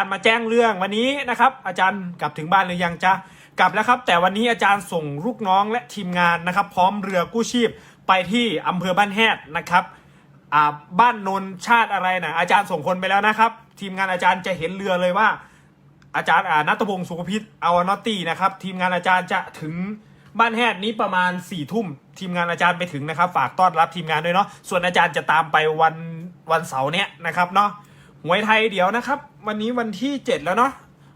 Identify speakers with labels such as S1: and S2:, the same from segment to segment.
S1: ารย์มาแจ้งเรื่องวันนี้นะครับ อาจารย์กลับถึงบ้านหรือยังจ๊ะกลับแล้วครับ แต่วันนี้อาจารย์ส่งลูกน้องและทีมงานนะครับ พร้อมเรือกู้ชีพไปที่อำเภอบ้านแฮดนะครับอ่าบ้านนนชาติอะไรนะอาจารย์ส่งคนไปแล้วนะครับ ทีมงานอาจารย์จะเห็นเรือเลยว่า อาจารย์อ่านัตพงศ์สุขพิษเอานอตตี้นะครับ ทีมงานอาจารย์จะถึงบ้านแฮดนี้ประมาณ4ี่ทุ่มทีมงานอาจารย์ไปถึงนะครับ ฝากต้อนรับทีมงานด้วยเนาะส่วนอาจารย์จะตามไปวันวันเสาร์เนี้ยนะครับเนาะ หวยไทยเดี๋ยวนะครับ วันนี้วันที่ 7 แล้วเนาะ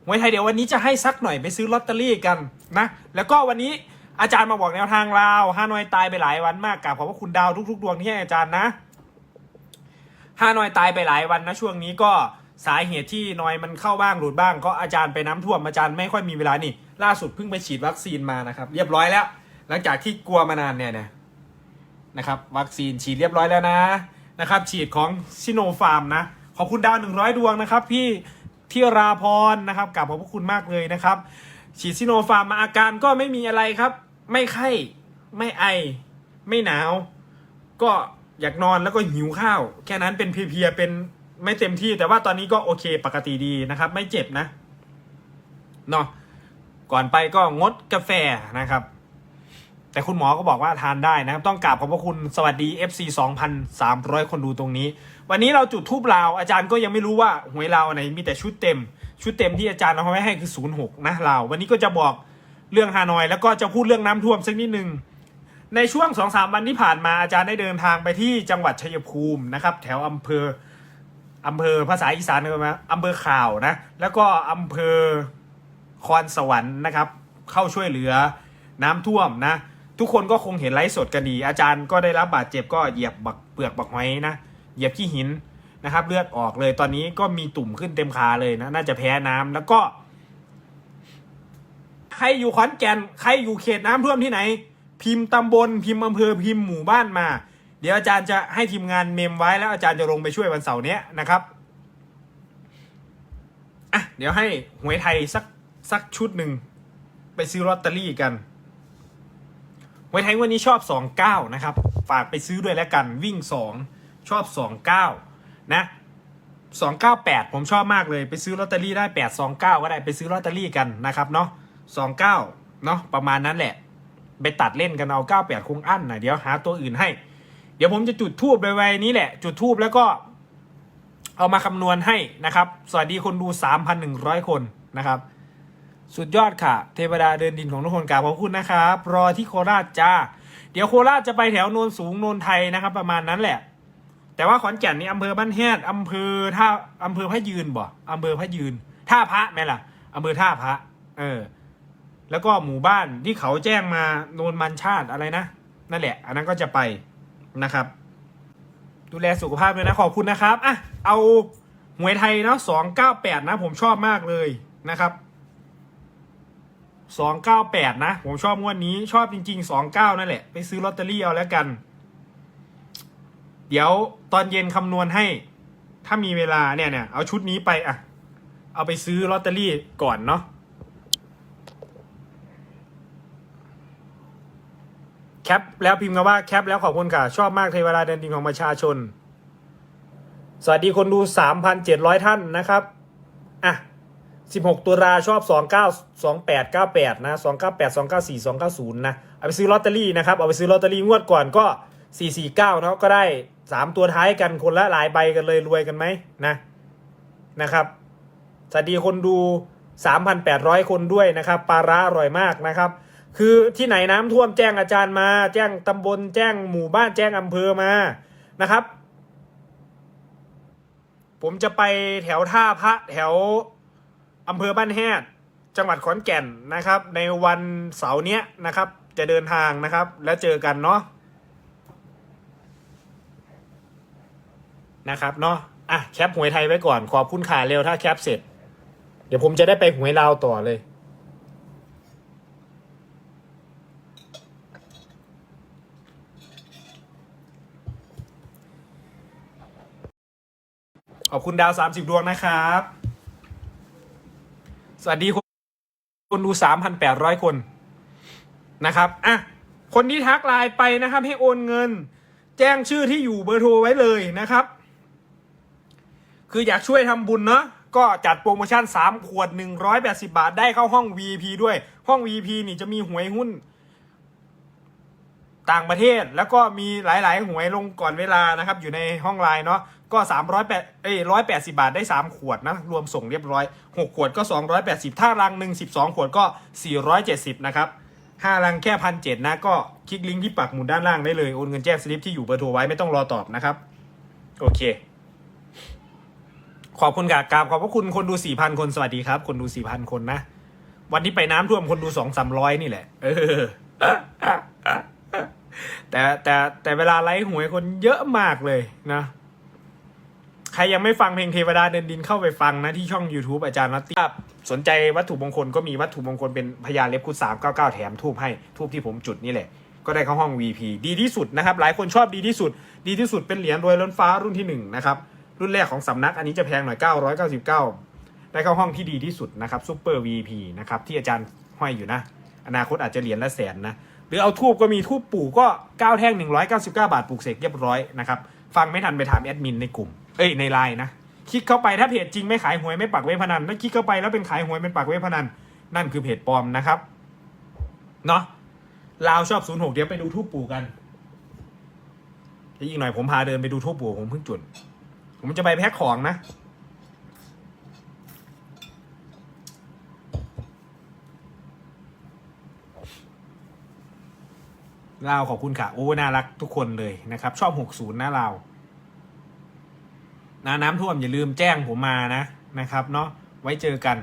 S1: หวยไทยเดี๋ยววันนี้จะให้ซักหน่อยไปซื้อลอตเตอรี่กันนะ แล้วก็วันนี้อาจารย์มาบอกแนวทางลาฮานอยตายไปหลายวันมากกราบขอบพระคุณดาวทุกๆ ดวงที่ให้อาจารย์นะฮานอยตายไปหลายวันนะช่วงนี้ก็สาเหตุที่นอยมันเข้าบ้างหลุดบ้างก็อาจารย์ไปน้ำท่วมอาจารย์ไม่ค่อยมีเวลานี่ ล่าสุดเพิ่งไปฉีดวัคซีนมานะครับ เรียบร้อยแล้ว หลังจากที่กลัวมานานเนี่ยนะนะครับ วัคซีนฉีดเรียบร้อยแล้วนะนะครับ ฉีดของซิโนฟาร์มนะ ขอบคุณดาวหนึ่งร้อยดวงนะครับ พี่ที่ราพรนะครับกราบขอบพระคุณมากเลยนะครับ ฉีดซิโนฟาร์มมาอาการก็ไม่มีอะไรครับ ไม่ไข้ไม่ไอ ไม่หนาว ก็อยากนอนแล้วก็หิวข้าว แค่นั้นเป็นเพลียเป็นไม่เต็มที่ แต่ว่าตอนนี้ก็โอเคปกติดีนะครับ ไม่เจ็บนะเนาะก่อนไปก็งดกาแฟนะครับ แต่คุณหมอก็บอกว่าทานได้นะครับ ต้องกราบขอบพระคุณสวัสดี FC 2,300 คนดูตรงนี้ วันนี้เราจุดทูบลาวอาจารย์ก็ยังไม่รู้ว่าหวยลาวไหนมีแต่ชุดเต็ม ชุดเต็มที่อาจารย์เอาไว้ให้คือ 06 นะลาววันนี้ก็จะบอกเรื่องฮานอย แล้วก็จะพูดเรื่องน้ำท่วมสักนิดนึงในช่วงสองสามวันที่ผ่านมาอาจารย์ได้เดินทางไปที่จังหวัดชัยภูมินะครับ แถวอำเภออำเภอภาษาอีสานเรียกว่าอำเภอข่าวนะ แล้วก็อำเภอคอนสวรรค์นะครับ เข้าช่วยเหลือน้ำท่วมนะ ทุกคนก็คงเห็นไลฟ์สดกันดี อาจารย์ก็ได้รับบาดเจ็บก็เหยียบบักเปลือกบักหอยนะเหยียบขี้หินนะครับ เลือดออกเลยตอนนี้ก็มีตุ่มขึ้นเต็มขาเลยนะน่าจะแพ้น้ำแล้วก็ ใครอยู่ขอนแก่นใครอยู่เขตน้ำท่วมที่ไหน พิมพ์ตำบลพิมพ์อำเภอพิมพ์หมู่บ้านมา เดี๋ยวอาจารย์จะให้ทีมงานเมมไว้แล้วอาจารย์จะลงไปช่วยวันเสาร์นี้นะครับอะเดี๋ยวให้หวยไทยสักสักชุดหนึ่งไปซื้อลอตเตอรี่กัน หวยไทยวันนี้ชอบสองเก้านะครับ ฝากไปซื้อด้วยแล้วกันวิ่งสองชอบสองเก้านะสองเก้าแปดผมชอบมากเลยไปซื้อลอตเตอรี่ได้แปดสองเก้าก็ได้ไปซื้อลอตเตอรี่กันนะครับเนาะสองเก้าเนาะประมาณนั้นแหละ ไปตัดเล่นกันเอาเก้าแปดคงอั้นนะเดี๋ยวหาตัวอื่นให้ เดี๋ยวผมจะจุดทูบไปไวๆนี้แหละ จุดทูบแล้วก็ เอามาคำนวณให้นะครับ สวัสดีคนดู 3,100 คนนะครับ สุดยอดค่ะ เทวดาเดินดินของทุกคนกราบขอบคุณนะครับรอที่โคราชจ้า เดี๋ยวโคราชจะไปแถวโนนสูงโนนไทยนะครับ ประมาณนั้นแหละ แต่ว่าขอนแก่นนี่อำเภอบ้านแฮดอำเภอท่าอำเภอพระยืนบ่อำเภอพระยืน ท่าพระไหมล่ะอำเภอท่าพระ เออ แล้วก็หมู่บ้านที่เขาแจ้งมาโนนมันชาติอะไรนะนั่นแหละ อันนั้นก็จะไปนะครับ ดูแลสุขภาพด้วยนะขอบคุณนะครับอะเอาหวยไทยเนาะสองเก้าแปดนะผมชอบมากเลยนะครับ สองเก้าแปดนะ ผมชอบงวดนี้ชอบจริงๆสองเก้านั่นแหละ ไปซื้อลอตเตอรี่เอาแล้วกัน เดี๋ยวตอนเย็นคำนวณให้ ถ้ามีเวลาเนี่ยเนี่ยเอาชุดนี้ไปอะเอาไปซื้อลอตเตอรี่ก่อนเนาะแคปแล้วพิมพ์คำว่าแคปแล้วขอบคุณค่ะ ชอบมากเทวดาเดินดินของประชาชน สวัสดีคนดู 3,700 ท่านนะครับ อะ 16 ตุลาชอบ 29 28 98 นะ 298 294 290 นะ เอาไปซื้อลอตเตอรี่นะครับ เอาไปซื้อลอตเตอรี่งวดก่อนก็ 449 เนาะก็ได้ 3 ตัวท้ายกันคนละหลายใบกันเลยรวยกันไหมนะนะครับ สวัสดีคนดู 3,800 คนด้วยนะครับปลาร้าอร่อยมากนะครับ คือที่ไหนน้ำท่วมแจ้งอาจารย์มา แจ้งตำบลแจ้งหมู่บ้านแจ้งอำเภอมานะครับ ผมจะไปแถวท่าพระแถว อำเภอบ้านแฮดจังหวัดขอนแก่นนะครับ ในวันเสาร์เนี้ยนะครับ จะเดินทางนะครับ แล้วเจอกันเนาะนะครับเนาะอะแคปหวยไทยไว้ก่อนขอบคุณขาเร็วถ้าแคปเสร็จ เดี๋ยวผมจะได้ไปหวยลาวต่อเลยขอบคุณดาวสามสิบดวงนะครับ สวัสดีคนคนดูสามพันแปดร้อยคนนะครับอะคนที่ทักไลน์ไปนะครับ ให้โอนเงิน แจ้งชื่อที่อยู่เบอร์โทรไว้เลยนะครับ คืออยากช่วยทำบุญเนาะก็จัดโปรโมชั่น 3 ขวด 180 บาทได้เข้าห้อง V.P. ด้วยห้อง V.P. นี่จะมีหวยหุ้น ต่างประเทศแล้วก็มีหลาย ๆ หวยลงก่อนเวลานะครับ อยู่ในห้องไลน์เนาะ ก็300แปดเอ้ย180บาทได้3ขวดนะ รวมส่งเรียบร้อย6ขวดก็280ถ้ารังหนึ่ง12ขวดก็470นะครับ5รังแค่พันเนะ ก็คลิกลิงก์ที่ปักหมุดด้านล่างได้เลย โอนเงินแจ้งสลิปที่อยู่เบอร์โทรไว้ไม่ต้องรอตอบนะครับ โอเค ขอบคุณกากราบขอบพระคุณคนดู4,000คนสวัสดีครับ คนดู4,000คนนะ วันที่ไปน้ำท่วมคนดูสองสามร้อยนี่แหละ เออแต่แต่แต่เวลาไลฟ์หวยคนเยอะมากเลยนะ ครยังไม่ฟังเพลงเทวดาเดินดินเข้าไปฟังนะที่ช่อง YouTube อาจารย์นัตตี้สนใจวัตถุมงคลก็มีวัตถุมงคลเป็นพญาเล็บคุดสามเก้าเก้าแถมทูบให้ทูบที่ผมจุดนี่แหละก็ได้เข้าห้อง VP ดีที่สุดนะครับ หลายคนชอบดีที่สุด ดีที่สุดเป็นเหรียญรวยล้นฟ้ารุ่นที่หนึ่งนะครับรุ่นแรกของสำนักอันนี้จะแพงหน่อย 999 ได้เข้าห้องที่ดีที่สุดนะครับซูเปอร์ VP นะครับที่อาจารย์ห้อยอยู่นะ อนาคตอาจจะเหรียญละแสนนะหรือเอาทูบก็มีทูบปู่ก็ 9 แท่ง 199 บาทปลูกเสกเรียบร้อยนะครับฟังไม่ทันไปถามแอดมินในกลุ่ม เอ้ยในไลน์นะคลิกเข้าไปถ้าเพจจริงไม่ขายหวยไม่ปักเว็บพนันถ้าคลิกเข้าไปแล้วเป็นขายหวยเป็นปักเว็บพนันนั่นคือเพจปลอมนะครับเนาะลาวชอบ06เดี๋ยวไปดูทูบปู่กันเดี๋ยวอีกหน่อยผมพาเดินไปดูทูบปู่ผมเพิ่งจุด ผมจะไปแพ็คของนะลาวขอบคุณค่ะ โอ้ น่ารักทุกคนเลยนะครับ ชอบ 60นะลาว นะน้ำท่วมอย่าลืมแจ้งผมมานะนะครับ เนาะไว้เจอกัน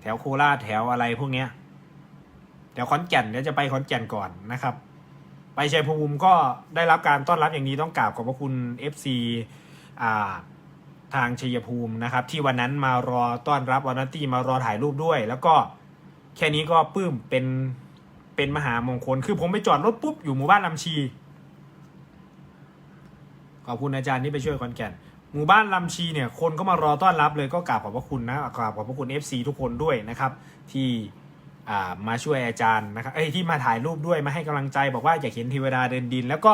S1: แถวโคราชแถวอะไรพวกเนี้ยเดี๋ยวขอนแก่นเดี๋ยวจะไปขอนแก่นก่อนนะครับ ไปชัยภูมิก็ได้รับการต้อนรับอย่างนี้ต้องกราบขอบพระคุณ FC อ่าทางชัยภูมินะครับ ที่วันนั้นมารอต้อนรับวานาตี้มารอถ่ายรูปด้วย แล้วก็แค่นี้ก็ปลื้มเป็นเป็นมหามงคล คือผมไปจอดรถปุ๊บอยู่หมู่บ้านลำชี ขอบคุณอาจารย์ที่ไปช่วยคอนแก่น หมู่บ้านลำชีเนี่ยคนก็มารอต้อนรับเลยก็กราบขอบพระคุณนะกราบขอบพระคุณ FC ทุกคนด้วยนะครับ ที่มาช่วยอาจารย์นะครับเอ้ยที่มาถ่ายรูปด้วยมาให้กำลังใจ บอกว่าอยากเห็นเทวดาเดินดิน แล้วก็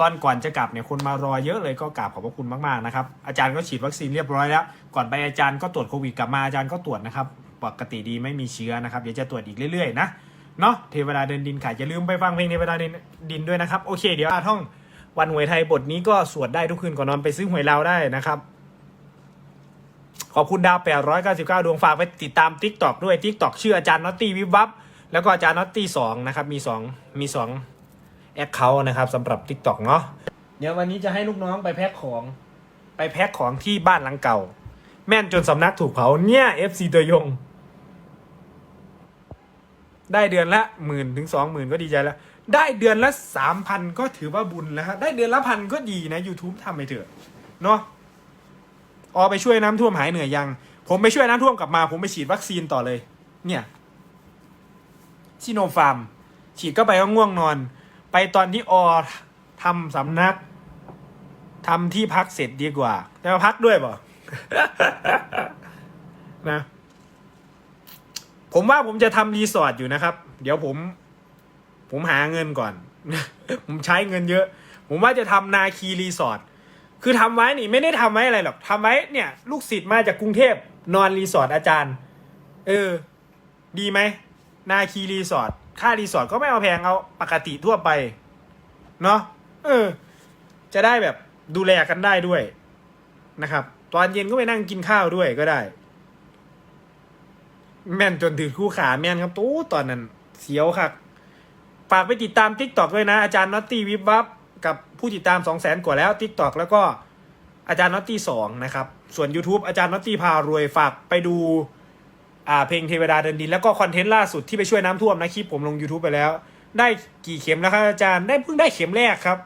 S1: ตอนก่อนจะกลับเนี่ยคนมารอเยอะเลยก็กราบขอบพระคุณมากๆนะครับอาจารย์ก็ฉีดวัคซีนเรียบร้อยแล้วก่อนไปอาจารย์ก็ตรวจโควิดกลับมาอาจารย์ก็ตรวจนะครับปกติดีไม่มีเชื้อนะครับเดี๋ยวจะตรวจอีกเรื่อยๆนะเนาะเทวดาเดินดินค่ะอย่าลืมไปฟังเพลงเทวดาเดินดินด้วยนะครับโอเคเดี๋ยวท่อง วันหวยไทยบทนี้ก็สวดได้ทุกคืนก่อนนอนไปซื้อหวยเราวได้นะครับ ขอบคุณดาว 899 ดวงฝากไปติดตาม Tik t o อกด้วย Tik t o อกชื่ออาจารย์นอตตี้วิบวับแล้วก็อาจารย์นอตตี้สองนะครับ มีสองมีสองแอคเคาท์นะครับสำหรับ Tik t o อกเนาะเดี๋ยววันนี้จะให้ลูกน้องไปแพ็คของ ไปแพ็คของที่บ้านหลังเก่า แม่นจนสำนักถูกเผาเนี่ย FC ตัวยง ได้เดือนละหมื่นถึงสองหมื่นก็ดีใจแล้ว ได้เดือนละสามพันก็ถือว่าบุญแล้วฮะได้เดือนละพันก็ดีนะ YouTube ทำไปเถอะเนาะออไปช่วยน้ำท่วมหายเหนื่อยยัง ผมไปช่วยน้ำท่วมกลับมา ผมไปฉีดวัคซีนต่อเลย เนี่ยซิโนฟาร์ม ฉีดก็ไปก็ง่วงนอน ไปตอนที่ออทำสำนักทำที่พักเสร็จดีกว่าจะมาพักด้วยเปล่านะ ผมว่าผมจะทำรีสอร์ทอยู่นะครับ เดี๋ยวผม ผมหาเงินก่อน ผมใช้เงินเยอะ ผมว่าจะทำนาคีรีสอร์ทคือทำไว้นี่ไม่ได้ทำไว้อะไรหรอกทำไว้เนี่ย ลูกศิษย์มาจากกรุงเทพนอนรีสอร์ทอาจารย์ เออ ดีไหมนาคีรีสอร์ทค่ารีสอร์ทก็ไม่เอาแพงเอาปกติทั่วไป เนาะเออ จะได้แบบดูแลกันได้ด้วยนะครับ ตอนเย็นก็ไปนั่งกินข้าวด้วยก็ได้ แม่นจนถือคู่ขาแม่นครับตู้ตอนนั้นเสียวครับ ฝากไปติดตาม t ิ k t o k ด้วยนะ อาจารย์น็อตตี้วิบวับกับผู้ติดตาม 2 0 0 0 0 0 กว่าแล้ว t ิ k t o k แล้วก็อาจารย์น็อตตี้สองนะครับ ส่วน YouTube อาจารย์น็อตตี้พารวยฝากไปดูอ่าเพลงเทวดาเดินดิน แล้วก็คอนเทนต์ล่าสุดที่ไปช่วยน้ำท่วมนะคลิปผมลง YouTube ไปแล้ว ได้กี่เข็มแล้วครับอาจารย์ได้เพิ่งได้เข็มแรกครับ